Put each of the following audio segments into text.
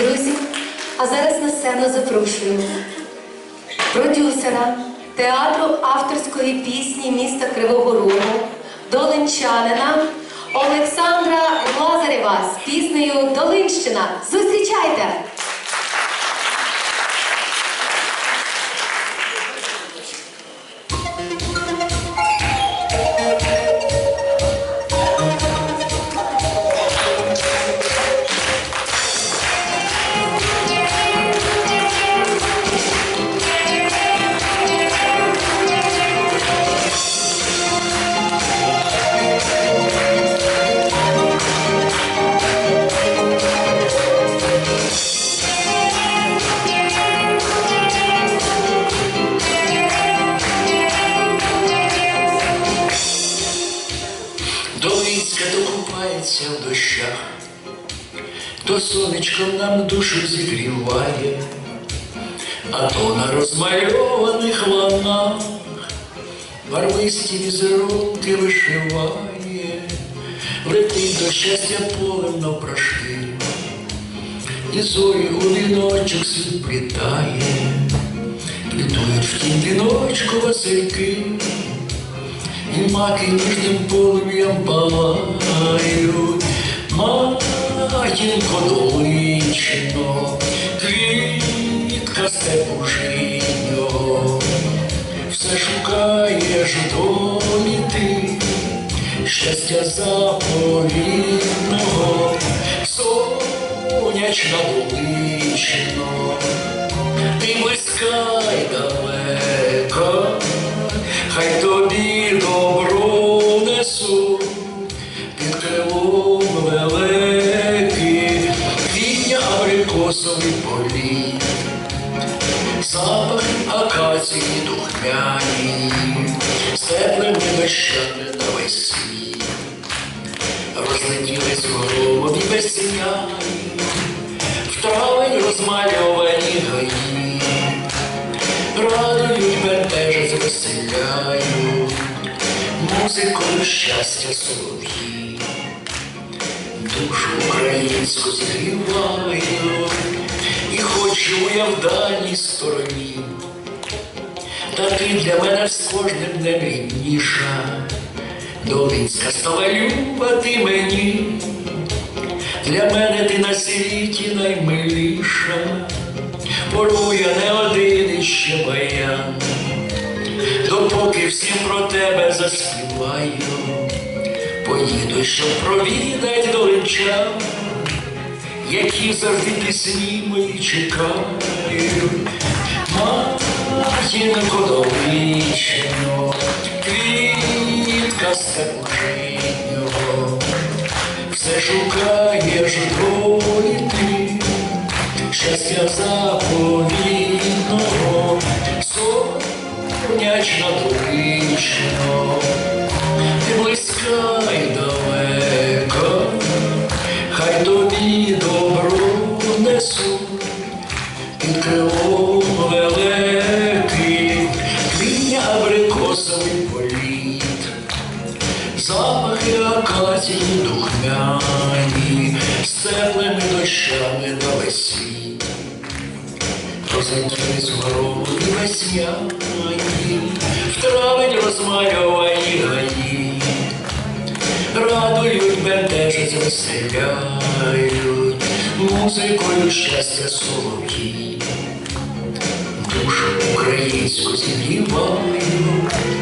Друзі, а зараз на сцену запрошуємо продюсера театру авторської пісні міста Кривого Рогу, долинчанина Олександра Лазарєва з піснею Долинщина. Зустрічайте! Докупається в дощах, то сонечком нам душу зігріває, а то на розмальованих ланах барвисті візерунки вишиває, летить до щастя полем навпрошки, і зорі у віночок світлітає, квітують в тім віночку васильки. І маки ніжним полум'ям палають, матінко долинчино, квітка степу жиньо, все шукаєш долі ти, щастя заповідного, сонячна долинчино, ти близька й далека, запах акації духмяні, з теплими дощами на весь світ, розлетілись голові весняні, в травень розмальовані гаї радують, бентежать, веселяють, музикою щастя солов'ї, душу українську зігріваю, хочу я в дальній стороні, та ти для мене з кожним днем рідніша, Долинська стала люба ти мені, для мене ти на світі наймиліша. Пору я не один іще баян, допоки всім про тебе заспіваю, поїду, щоб провідать долинчан, які завжди пісні мої чекають. Матінко долинчино, квітка степу все шукаєш ти щастя заповідного, сонячна долинщина, ти близька й далека, хай тобі добро несу, під крилом великим, політ, запахи акації духмяні, з дощами на світ. Розлетілись городи весняні, в травень розмальовані гаї, радують, бентежать, веселяють, музикою щастя солов'ї, душу українську зігрівають.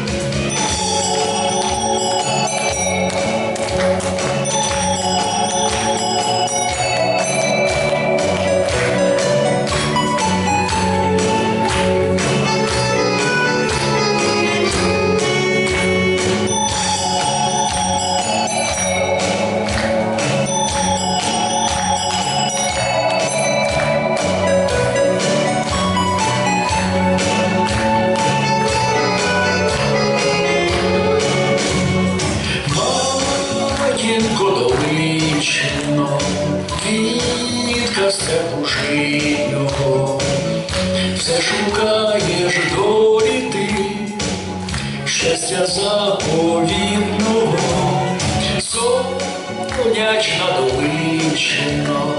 Матінко долинчино, квітка степу житнього, все шукаєш долі ти, щастя заповідного, сонячна долинчино,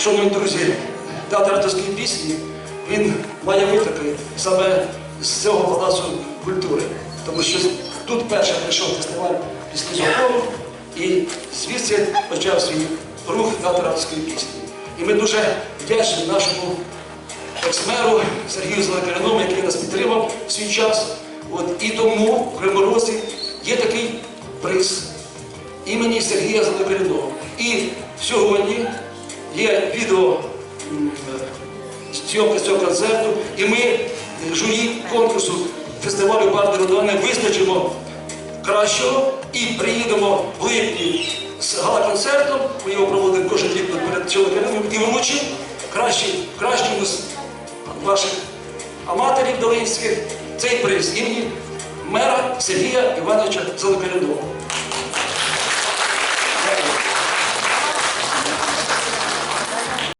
шановні друзі, театр авторської пісні, він має витоки саме з цього палацу культури. Тому що тут перше прийшов фестиваль пісні хору, і звідси почав свій рух театр авторської пісні. І ми дуже вдячні нашому екс-меру Сергію Зеленкаряному, який нас підтримав в свій час. От, і тому в Кривому Розі є такий приз імені Сергія Зеленкаряного. І сьогодні є відео е, цього концерту, і ми, журі конкурсу фестивалю Барди Родани, визначимо кращого і приїдемо в липні з гала-концертом. Ми його проводимо кожен рік перед чоловіком і вручимо кращому з ваших аматорів долинських цей приз імені мера Сергія Івановича Зеленкарянова.